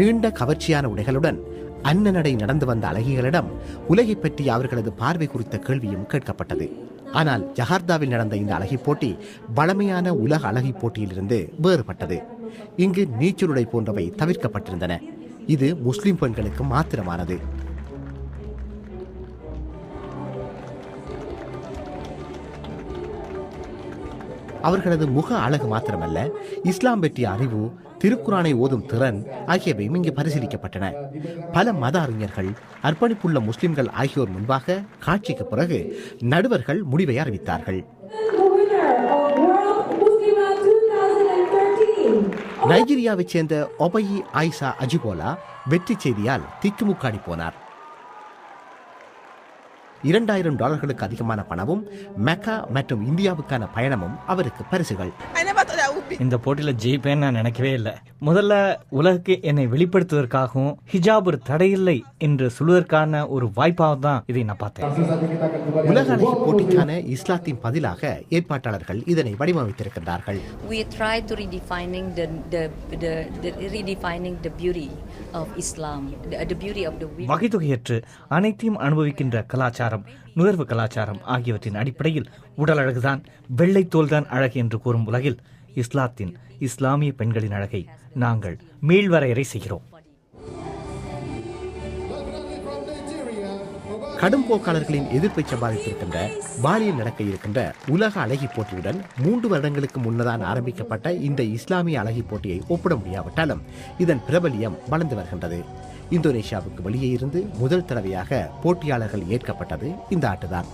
நீண்ட கவர்ச்சியான உடைகளுடன் அன்னநடை நடந்து வந்த அழகிகளிடம் உலகைப் பற்றி அவர்களது பார்வை குறித்த கேள்வியும் கேட்கப்பட்டது. ஆனால் ஜகார்தாவில் நடந்த இந்த அழகி போட்டி பழமையான உலக அழகி போட்டியிலிருந்து வேறுபட்டது. இங்கு நீச்சலுடை போன்றவை தவிர்க்கப்பட்டிருந்தன. இது முஸ்லிம் பெண்களுக்கு மாத்திரமானது. அவர்களது முக அழகு மாத்திரமல்ல இஸ்லாம் பற்றிய அறிவு திருக்குரானை ஓதும் திறன் ஆகியவையும் இங்கு பரிசீலிக்கப்பட்டன. பல மத அறிஞர்கள் அர்ப்பணிப்புள்ள முஸ்லிம்கள் ஆகியோர் முன்பாக காட்சிக்கு பிறகு நடுவர்கள் முடிவை அறிவித்தார்கள். நைஜீரியாவைச் சேர்ந்த ஒபயி ஆயிசா அஜிபோலா வெற்றி செய்தியால் திக்குமுக்காடி போனார். இரண்டாயிரம் டாலர்களுக்கு அதிகமான பணமும் மெக்கா மற்றும் இந்தியாவுக்கான பயணமும் அவருக்கு பரிசுகள். இந்த போட்டியில ஜெயிப்பேன்னு நான் நினைக்கவே இல்லை. முதல்ல உலகுக்கு என்னை வெளிப்படுத்துவதற்காகவும் ஹிஜாப் ஒரு தடையில்லை என்று சொல்வதற்கான ஒரு வாய்ப்பாக தான் இதை நான் பார்த்தேன். உலக அழகி போட்டிக்கான இஸ்லாத்தின் பதிலாக ஏற்பாட்டாளர்கள் இதனை வடிவமைத்திருக்கின்றார்கள். We try to redefining the, the, the, the redefining the beauty of Islam, the, the beauty of the women. வகைத்தொகையற்று அனைத்தையும் அனுபவிக்கின்ற கலாச்சாரம் நுகர்வு கலாச்சாரம் ஆகியவற்றின் அடிப்படையில் உடல் அழகுதான் வெள்ளை தோல்தான் அழகு என்று கூறும் உலகில் இஸ்லாத்தின் இஸ்லாமிய பெண்களின் அழகை நாங்கள் மீள்வரையறை செய்கிறோம். கடும் போக்காளர்களின் எதிர்ப்பை சம்பாதித்திருக்கின்ற பாலியில் நடக்க இருக்கின்ற உலக அழகி போட்டியுடன் மூன்று வருடங்களுக்கு முன்னதான் ஆரம்பிக்கப்பட்ட இந்த இஸ்லாமிய அழகி போட்டியை ஒப்பிட முடியாவிட்டாலும் இதன் பிரபலியம் வளர்ந்து வருகின்றது. இந்தோனேஷியாவுக்கு வெளியே இருந்து முதல் தடவையாக போட்டியாளர்கள் ஏற்கப்பட்டது இந்த ஆட்டுதான்.